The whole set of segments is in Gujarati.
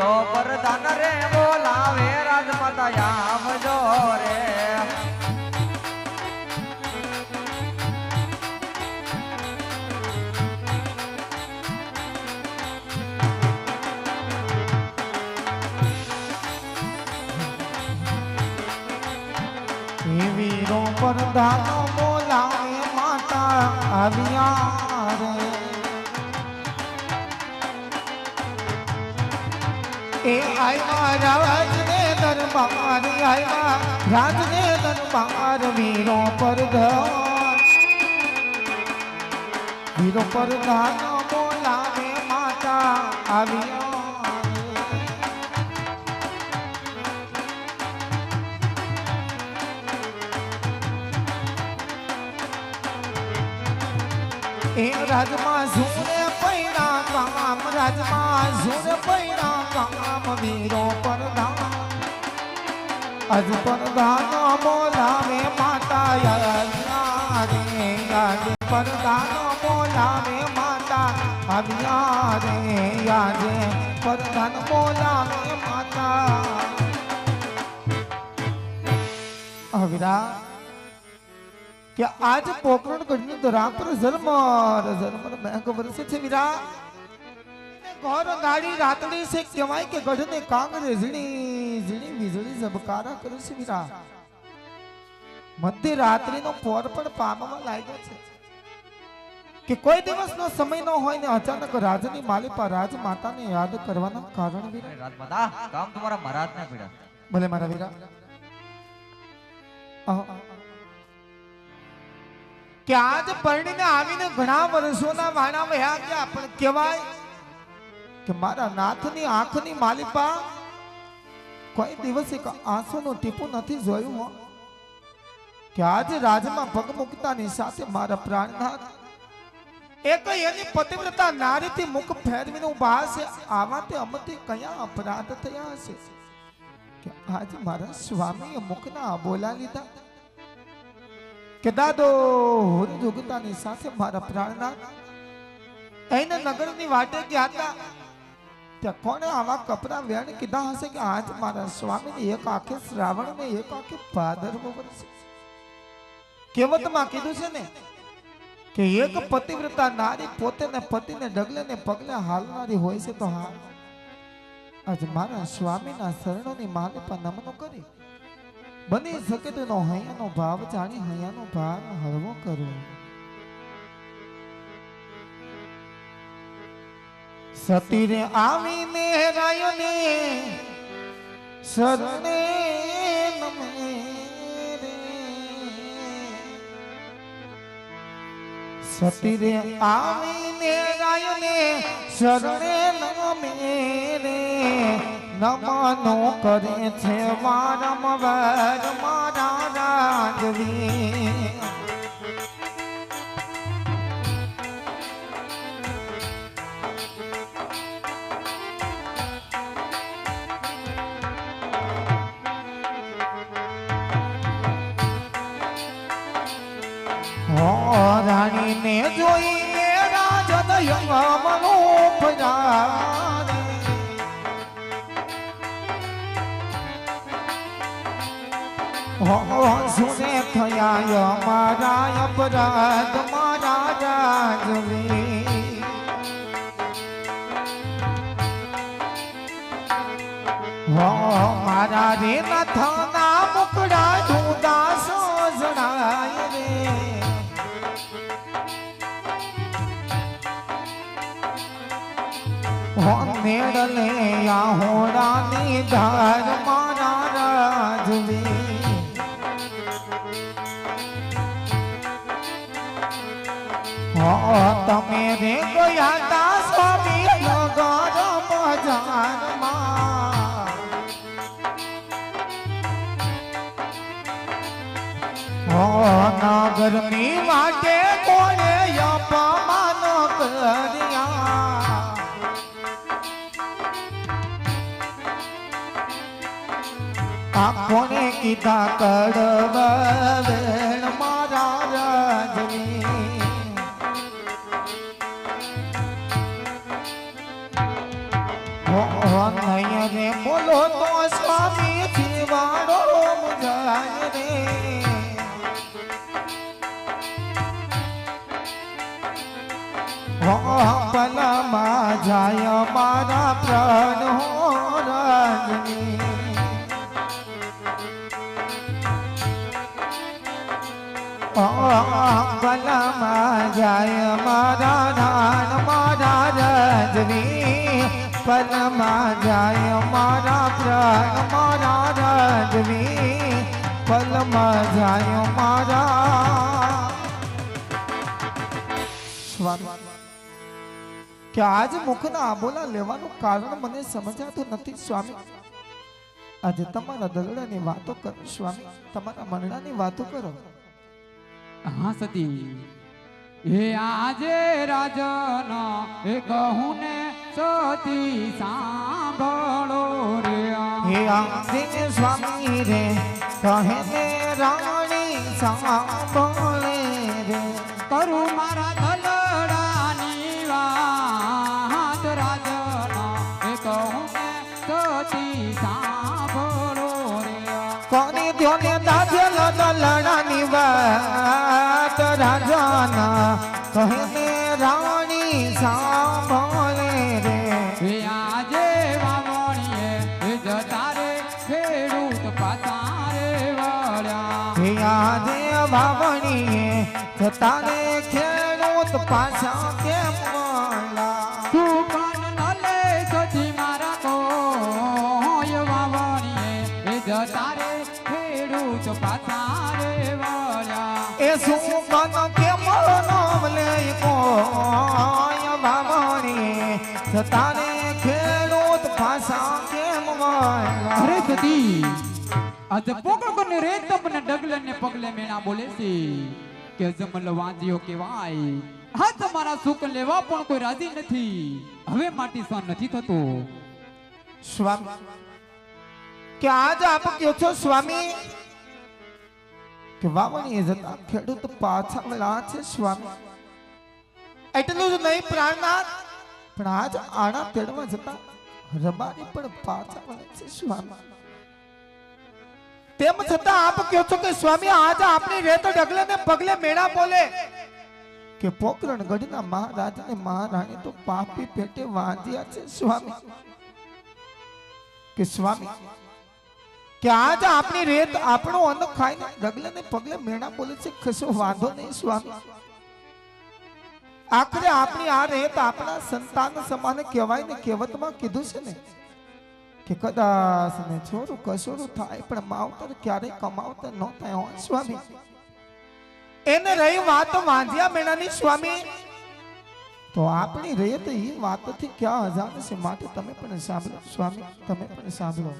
એ વીરો પ્રધાન રે બોલાવે રાજમાતા આવજો રે. વીરો પરધાનો બોલાવે માતા આવ્યા. રે એ આવ્યા રાજ ને દરબાર આવ્યા રાજ ને દરબાર, વીરો પરધાન વીરો પરધાનો બોલાવે માતા આવ્યા. રાજમાં કામ રાજમાં ઝૂરે પૈડા કામ વીરો પરધાન અજ પરધાન બોલાવે માતા રે યાદ પરધાન બોલાવે માતા આવ્યા રે યાદે પરધાન બોલાવે માતા. અવિરા, કે આજ પોકરણ ગઢની ધરા પર જન્મ જન્મ મેં ખબર છે વીરા. ઘોર ગાડી રાતડી સે કહેવાય કે ગઢને કાંગરે ઝીણી ઝીણી વીજળી ઝબકારા કરે છે વીરા મધ્ય રાત્રિનો પોર પણ પામવા લાગ્યો છે. કે કોઈ દિવસનો સમય ન હોય ને અચાનક રાજની માલિપા રાજ માતાને યાદ કરવાના કારણ વીરા. રાજમાતા કામ તમારા મહારાજ ના પીડા. ભલે મારા વીરા. કે આજ પરણીને આવીને ઘણા વર્ષોના વાણા વહ્યા ગયા પણ કહેવાય કે મારા નાથની આંખની માલિપા કોઈ દિવસ એક આંસુનું ટીપું નથી જોયું હો? કે આજે રાજમાં પગ મુકતાની સાથે મારા પ્રાણનાથ? એક એની પતિવ્રતા નારીથી મુખ ફેરવીને ઊભા હશે? આવા તે અમથી કયા અપરાધ થયા હશે? કે આજે મારા સ્વામીએ મુખના બોલા લીધા? કે દાદો હુર જુગતાની સાથે મારા પ્રાણનાથ? એને નગરની વાટે ગયા હતા. ત્યાં આવા કપરા વેણ કીધા હશે કે આજ મારા સ્વામીને એક આંખે શ્રાવણ ને એક આંખે ભાદરવો વરસે કહેવતમાં કીધું છે ને કે એક પતિવ્રતા નારી પોતે ને પતિને ડગલે ને પગલે હાલનારી હોય છે તો હા આજ મારા સ્વામીના શરણોની પર નમનો કરી. બની શકે તેનો હૈયાનો ભાવ જાણી હૈયાનો ભાર હળવો કરો સતીરે આવીને રાયને સરને નમે સતીરે આવીને રાયને શરણે નમે રે નમનો કરે છે વારંવાર મારા રાજવી સુને થયા મારા અપરાધ મારા રાજવી હો મારા રે ન મુકડા મેળલે આહોડાની ધાર મારા રાજવી. તમે રે ગયા તા સ્વામી નગર બજારમાં. નગરની માટે કોને અપમાન કર્યા આ કોને કીધા કડવા વેણ મારા રાજની. નહીં રે, બોલો તો સ્વામી જીવાડો મુજાય રે. ભલા માં જાય મારા પ્રાણ પલમાં જાય મારા રાણ મારા રજની. પલમાં જાય મારા પ્રાણ, મારા રજની. પલમાં જાય મારા કે આજ મુખના આબોલા લેવાનું કારણ મને સમજાતું નથી, સ્વામી. આજે તમારા દલડાની વાતો કરો, સ્વામી. તમારા મરડાની વાતો કરો. હા સતી હે આજે રાજન હે કહું ને સતી સાંભળો રે હે આંખે સ્વામી રે કહે ને રાણી સાંભળે રે. કરું મારા તારે ખેડૂત પાછા કેમ મળ્યા સુકન લે સજી મારા વાવણીએ. એ જતા રે ખેડૂત પાછા રે વળ્યા એ શું કન કે નામ લે કોઈ વાવણીએ? તારે ખેડૂત પાછા કેમ મળ્યા અરે સતી આજે પોકળકોને રે તમને ડગલે ને પગલે મેણા બોલે છે. કે જમલ વાંજ્યો કેવાય હા, તમારા સુખ લેવા પણ કોઈ રાજી નથી. હવે માટી સહન નથી થતો. સ્વામી, કે આજ આપ કહો છો, સ્વામી, કે વાવણીએ જતા ખેડૂત પાછા વળા છે, સ્વામી. એટલું જ નહીં, પ્રાણનાથ, પણ આજ આણા તેડવા જતા રબારી પણ પાછા વળે છે, સ્વામી. તેમ છતાં આપ કહો છો કે સ્વામી, આજ આપણી રેતો ડગલે ને પગલે મેળા બોલે. કે પોકરણ ગઢના મહારાજ ને મહારાણી તો પાપી પેટે વાંધ્યા છે સ્વામી. કે સ્વામી, કે આજ આપણી રેત આપણો અન્ન ખાઈને ડગલે ને પગલે મેળા બોલે છે, કશો વાંધો નહીં સ્વામી. આખરે આપણી આ રેત આપણા સંતાન સમાન કહેવાય ને કહેવતમાં કીધું છે ને કે કદાચ ને છોરું કસોરું થાય, પણ માવતર ક્યારેય કમાવતર ન થાય. હો સ્વામી, એને રહી વાત વાંધ્યા મેણાની સ્વામી. તો આપણી રેત એ વાતથી ક્યાં હજાર છે? માટે તમે પણ સાંભળો. સ્વામી, તમે પણ સાંભળો.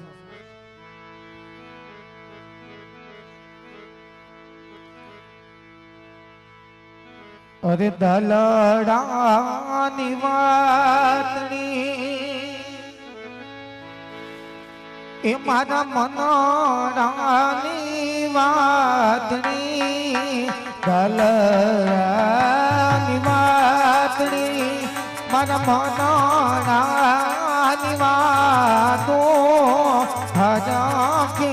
અરે દલડાની વાતણી એ મારા મનોરાની વાતણી દલડાની વાતણી, મારા મનોરાની વાતો. હજા કે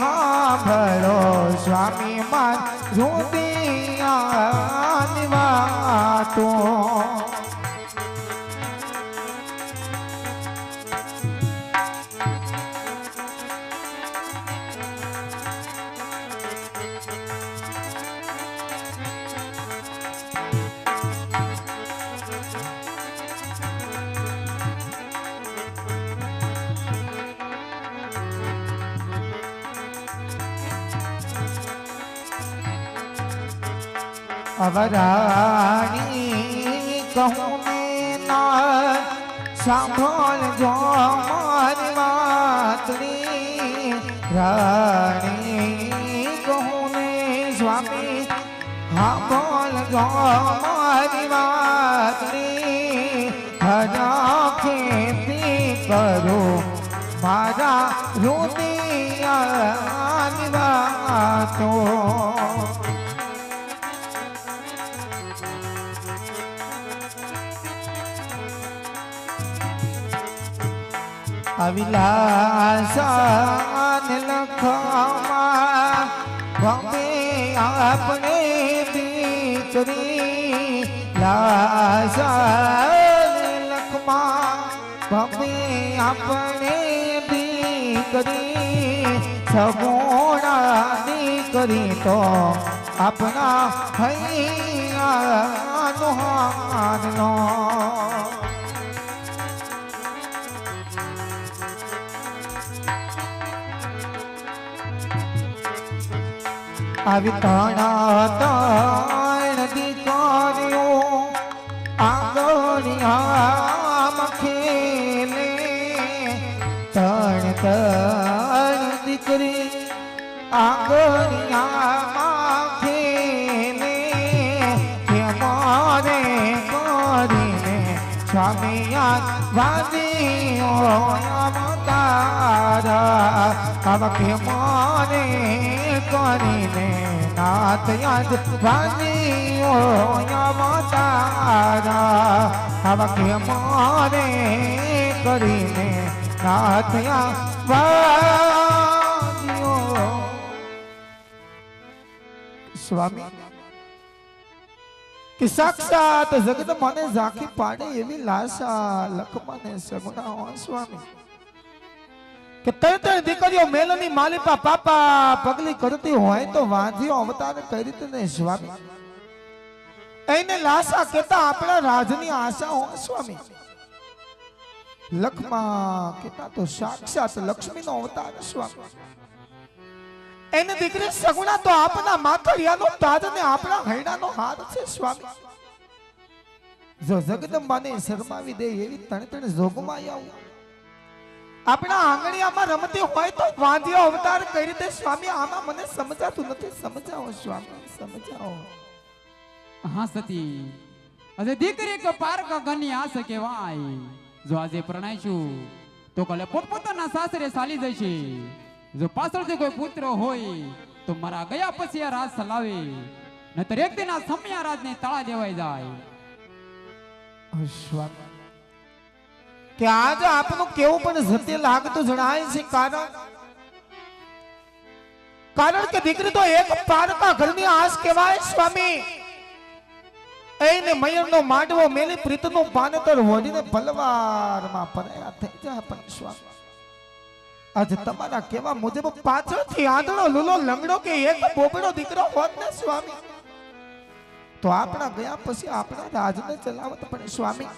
હા ભરો સ્વામી માર રુદિયાની અવરાણી કહું ને સાંભળજો મારી વાતની. રાણી કહું ને સ્વામી સાંભળજો મારી વાતની. હજા ખેતી કરો, મારા રૂદિયાની વાતો. અવિલાસાન લખમાં ભમે આપણે દીકરી. લાસાન લખમાં ભમે આપણે દીકરી. સગુણા દીકરી તો આપણા હૈયાનો હારનો. આવી તાણા તાણ દીકરીઓ આંગણિયામાં ખેલે તણ તણ દીકરી આંગણિયામાં ખેલે કે મારે કરીને સ્વામિયા વાદીઓ તારા આવા કે મારે કરીને નાથ યાદ વાદીઓ તારા આવા મારે કરીને નાથ યાદ સ્વામી, કે સાક્ષાત જગત મને ઝાંખી પાડે એવી લાશા લખમાને સગુણા હો સ્વામી. કે ત્રણ ત્રણ દીકરીઓ મેલની માલિપા પાપા પગલી કરતી હોય તો વાંધીઓ અવતાર કઈ રીતે નહીં સ્વામી? એને લાસા કેતા આપણા રાજની આશા હો સ્વામી. લખમા કેતા તો સાક્ષાત લક્ષ્મીનો અવતાર સ્વામી. એને દીકરી સગુણા તો આપના માથડિયાનો તાજ ને આપણા હૈડાનો હાથ છે સ્વામી. જો જગદંબાને શરમાવી દે એવી તણ તણ જોગમાં આવું. આપણા આંગણિયામાં રમતી હોય તો વાંધ્યો અવતાર કઈ રીતે? સ્વામી આમાં મને સમજાતું નથી. સમજાવો સ્વામી સમજાવો. હા સતી. અરે દીકરી કે પારક ગની આસ કહેવાય. જો આજે પ્રણાયશું તો કાલે પોતપોતાના સાસરે ચાલી જશે. જો પાછળથી કોઈ પુત્ર હોય તો મારા ગયા પછી આ રાજ ચલાવે. નતર એક દિન આ સમયા રાજને તાળા દેવાઈ જાય. સ્વામી. કે આજ આપનું કેવું પણ સત્ય લાગતું જણાય છે, કારણ કારણ કે દીકરી તો એક પારકા ઘરની આસ કહેવાય, સ્વામી. એને મયરનો માંડવો મેલી પ્રીતનું પાનેતર વળીને પલવારમાં પરાયા થઈ જાય પણ, સ્વામી. આજે તમારા કેવા મુજબ પાછળથી આંધળો, લૂલો, લંગડો કે એક બોબડો દીકરો હોત ને, સ્વામી? તો આપણા ગયા પછી આપણા રાજને ચલાવત પણ, સ્વામી.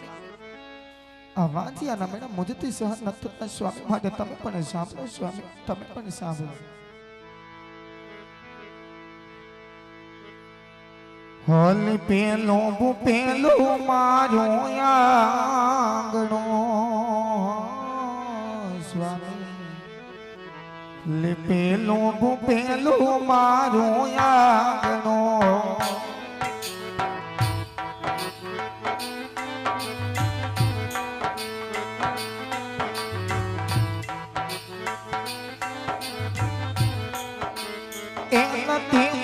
આ વાંચિયાના મેડમ મુજતી સહન નથી સ્વામી માટે તમે પણ સાંભળો, સ્વામી. તમે પણ સાંભળો. હોલ પેલું પેલો મારું આંગણો, સ્વામી. લે પેલું પેલો મારો આંગણો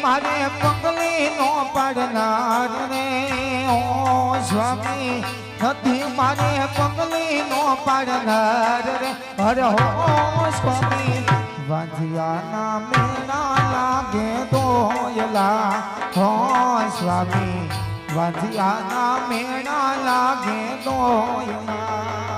મારે પગલી નો પાડનાર રે. ઓ સ્વામી, નથી મારે પગલી નો પાડનાર રે. અરે હો સ્વામી વાંધિયાના મેના લાગે દોયલા હો સ્વામી વાંધિયાના મેળા લાગે દોયલા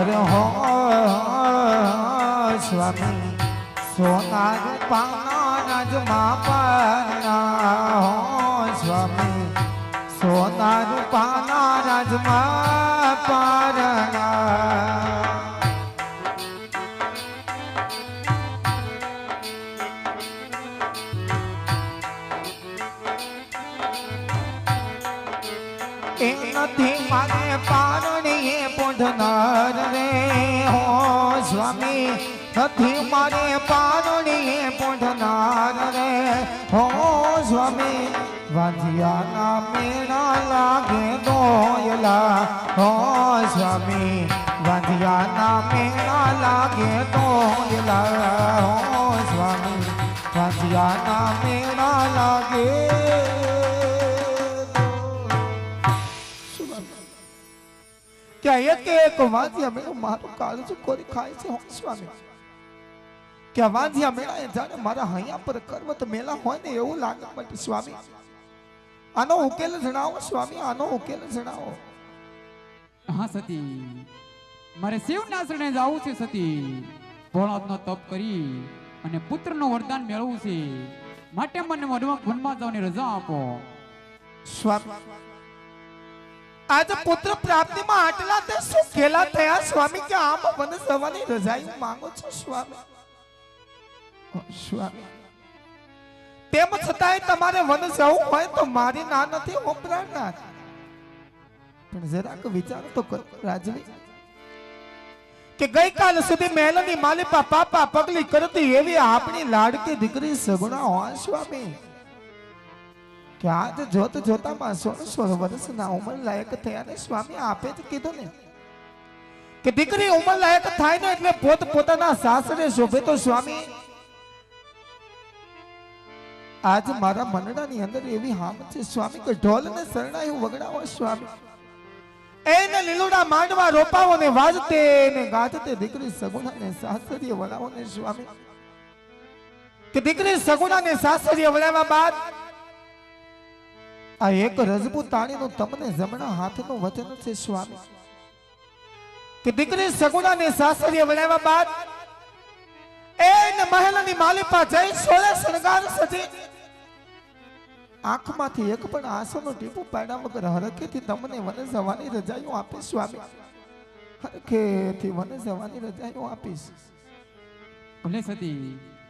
અરે હો સ્વામી. સોના રાજમાં પાના હો સ્વામી. સોના રૂપાના રાજમાં પારના મારે પોઢનાર રે હો સ્વામી, નથી મારે પારણી પોઢનાર રે. હો સ્વામી, વાંધિયાના મેળા લાગે દોયલા. હો સ્વામી, વાંધિયાના મેળા લાગે દોયલા. હો સ્વામી, વાંધિયાના મેળા લાગે કે એક એક વાંધિયા મેળો મારું કાળજું કોરી ખાય છે સ્વામી. કે વાંધિયા મેળા જાણે મારા હૈયા પર કરવત મેળા હોય ને એવું લાગે મને સ્વામી. આનો ઉકેલ જણાવો સ્વામી આનો ઉકેલ જણાવો. હા સતી. મારે શિવના શરણે જવું છે સતી. ભોળાતનો તપ કરી અને પુત્રનું વરદાન મેળવવું છે. માટે મને વનમાં જવાની રજા આપો. સ્વામી આજે પુત્ર પ્રાપ્તિમાં આટલા તે શું ખેલા થયા, સ્વામી, કે આમ મને સવાની રજાઈ માંગો છો, સ્વામી? સ્વામી. તેમ છતાંય તમારે વન જવું હોય તો મારી ના નથી ઓપરાનાર પણ જરાક વિચાર તો કરો, રાજવી. કે ગઈકાલ સુધી મહેલની માલિપા પાપા પગલી કરતી એવી આપણી લાડકી દીકરી સગુણા હોય, સ્વામી. કે આજ જોત જોતામાં સોળ સોળ વર્ષના ઉંમર લાયક થયા ને સ્વામી આપે જ કીધું ને. કે દીકરી ઉંમર લાયક થાય ને એટલે પોત પોતાના સાસરે શોભે તો સ્વામી, આજ મારા મનડાની અંદર એવી હામ છે સ્વામી કે ઢોલ ને શરણાયું વગડાવો સ્વામી. એને લીલુડા માંડવા રોપાવો ને વાજતે ને ગાજતે દીકરી સગુણા ને સાસરીએ વળાવો ને સ્વામી. કે દીકરી સગુણા ને સાસરીએ વળાવ્યા બાદ આ એક રજપૂતાણીનું તમને જમણા હાથનું વચન છે, સ્વામી. કે દીકરી સગુણાને સાસરીએ વળાવ્યા બાદ એને મહેલની માલિપા જઈ સોળે શણગાર સજી. આંખમાંથી એક પણ આંસુનું ટીપું પાડ્યા વગર હરખેથી તમને વને જવાની રજાઈઓ આપીશ, સ્વામી. હરખેથી વને જવાની રજાઈઓ આપીશ. ભલે સતી